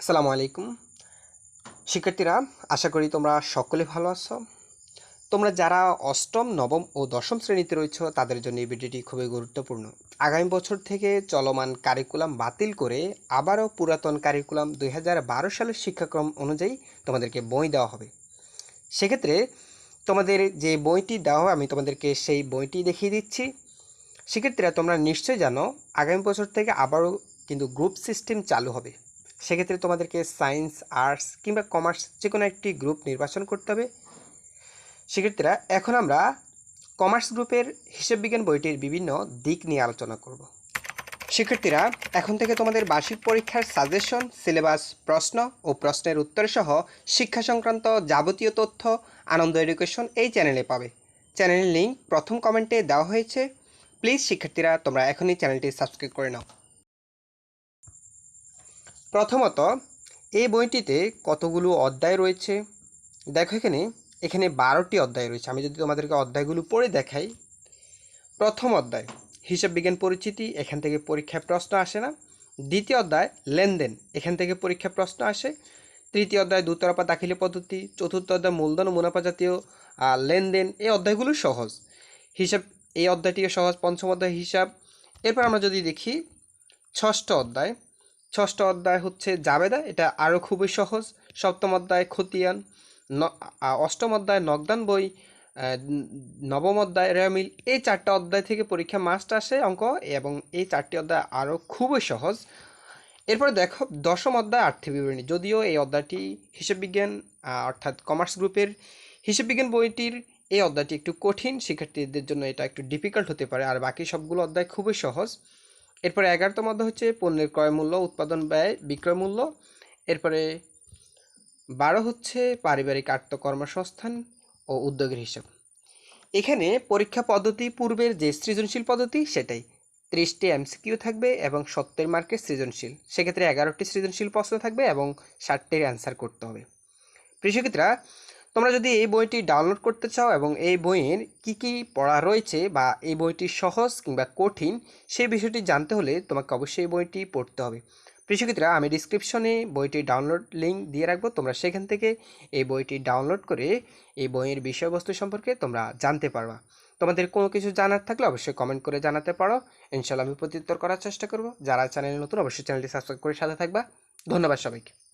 আসসালামু আলাইকুম। শিক্ষার্থীরা, আশা করি তোমরা সকলে ভালো আছো। তোমরা যারা অষ্টম, নবম ও দশম শ্রেণীতে রয়েছো, তাদের জন্য এই ভিডিওটি খুবই গুরুত্বপূর্ণ। আগামী বছর থেকে চলমান কারিকুলাম বাতিল করে আবারও পুরাতন কারিকুলাম দু হাজার বারো সালের শিক্ষাক্রম অনুযায়ী তোমাদেরকে বই দেওয়া হবে। সেক্ষেত্রে তোমাদের যে বইটি দেওয়া হবে, আমি তোমাদেরকে সেই বইটি দেখিয়ে দিচ্ছি। শিক্ষার্থীরা, তোমরা নিশ্চয়ই জানো, আগামী বছর থেকে আবারও কিন্তু গ্রুপ সিস্টেম চালু হবে। সেক্ষেত্রে তোমাদেরকে সায়েন্স, আর্টস কিংবা কমার্স যে কোনো একটি গ্রুপ নির্বাচন করতে হবে। শিক্ষার্থীরা এখন আমরা কমার্স গ্রুপের হিসেব বিজ্ঞান বইটির বিভিন্ন দিক নিয়ে আলোচনা করব। শিক্ষার্থীরা এখন থেকে তোমাদের বার্ষিক পরীক্ষার সাজেশন, সিলেবাস, প্রশ্ন ও প্রশ্নের উত্তর সহ শিক্ষা সংক্রান্ত যাবতীয় তথ্য, আনন্দ এডুকেশন এই চ্যানেলে পাবে। চ্যানেলের লিঙ্ক প্রথম কমেন্টে দেওয়া হয়েছে। প্লিজ শিক্ষার্থীরা তোমরা এখনই চ্যানেলটি সাবস্ক্রাইব করে নাও। প্রথমত, এই বইটিতে কতগুলো অধ্যায় রয়েছে? দেখো এখানে এখানে বারোটি অধ্যায় রয়েছে। আমি যদি তোমাদেরকে অধ্যায়গুলো পড়ে দেখাই, প্রথম অধ্যায়, হিসাব বিজ্ঞান পরিচিতি, এখান থেকে পরীক্ষায় প্রশ্ন আসে না। দ্বিতীয় অধ্যায়, লেনদেন, এখান থেকে পরীক্ষায় প্রশ্ন আসে। তৃতীয় অধ্যায়, দুতরফা দাখিলি পদ্ধতি, চতুর্থ অধ্যায়, মূলধন ও মুনাফা জাতীয় লেনদেন, এই অধ্যায়গুলো সহজ। হিসাব, এই অধ্যায়টিও সহজ পঞ্চম অধ্যায় হিসাব। এরপর আমরা যদি দেখি, ষষ্ঠ অধ্যায় ষষ্ঠ অধ্যায় হচ্ছে জাবেদা, এটা আরও খুবই সহজ। সপ্তম অধ্যায় খতিয়ান অষ্টম অধ্যায় নগদান বই নবম অধ্যায় রেমিল এই চারটা অধ্যায় থেকে পরীক্ষা মাস্ট আসে অঙ্ক, এবং এই চারটি অধ্যায় আরও খুবই সহজ। এরপরে দেখো, দশম অধ্যায় আর্থিক বিবরণী। যদিও এই অধ্যায়টি হিসেব বিজ্ঞান অর্থাৎ কমার্স গ্রুপের হিসেব বিজ্ঞান বইটির এই অধ্যায়টি একটু কঠিন, শিক্ষার্থীদের জন্য এটা একটু ডিফিকাল্ট হতে পারে। আর বাকি সবগুলো অধ্যায় খুবই সহজ। এরপরে এগারোতম অধ্যায় হচ্ছে পণ্যের ক্রয় মূল্য, উৎপাদন ব্যয়, বিক্রয় মূল্য। এরপরে বারো হচ্ছে পারিবারিক আত্মকর্মসংস্থান ও উদ্যোগের হিসাব। এখানে পরীক্ষা পদ্ধতি পূর্বের যে সৃজনশীল পদ্ধতি, সেটাই। ত্রিশটি এমসিকিউ থাকবে এবং সত্তর মার্কের সৃজনশীল। সেক্ষেত্রে এগারোটি সৃজনশীল প্রশ্ন থাকবে এবং ষাটটির অ্যান্সার করতে হবে। কৃষকরা তোমরা যদি এই বইটি ডাউনলোড করতে চাও এবং এই বইয়ের কি কি পড়া রয়েছে বা এই বইটি সহজ কিংবা কঠিন, সেই বিষয়টি জানতে হলে তোমাকে অবশ্যই এই বইটি পড়তে হবে। কৃষকরা আমি ডিসক্রিপশনে বইটি ডাউনলোড লিঙ্ক দিয়ে রাখব। তোমরা সেখান থেকে এই বইটি ডাউনলোড করে এই বইয়ের বিষয়বস্তু সম্পর্কে তোমরা জানতে পারবা। তোমাদের কোনো কিছু জানার থাকলে অবশ্যই কমেন্ট করে জানাতে পারো। ইনশাল্লাহ আমি প্রত্যুত্তর করার চেষ্টা করব। যারা চ্যানেলে নতুন, অবশ্যই চ্যানেলটি সাবস্ক্রাইব করে সাথে থাকবা। ধন্যবাদ সবাইকে।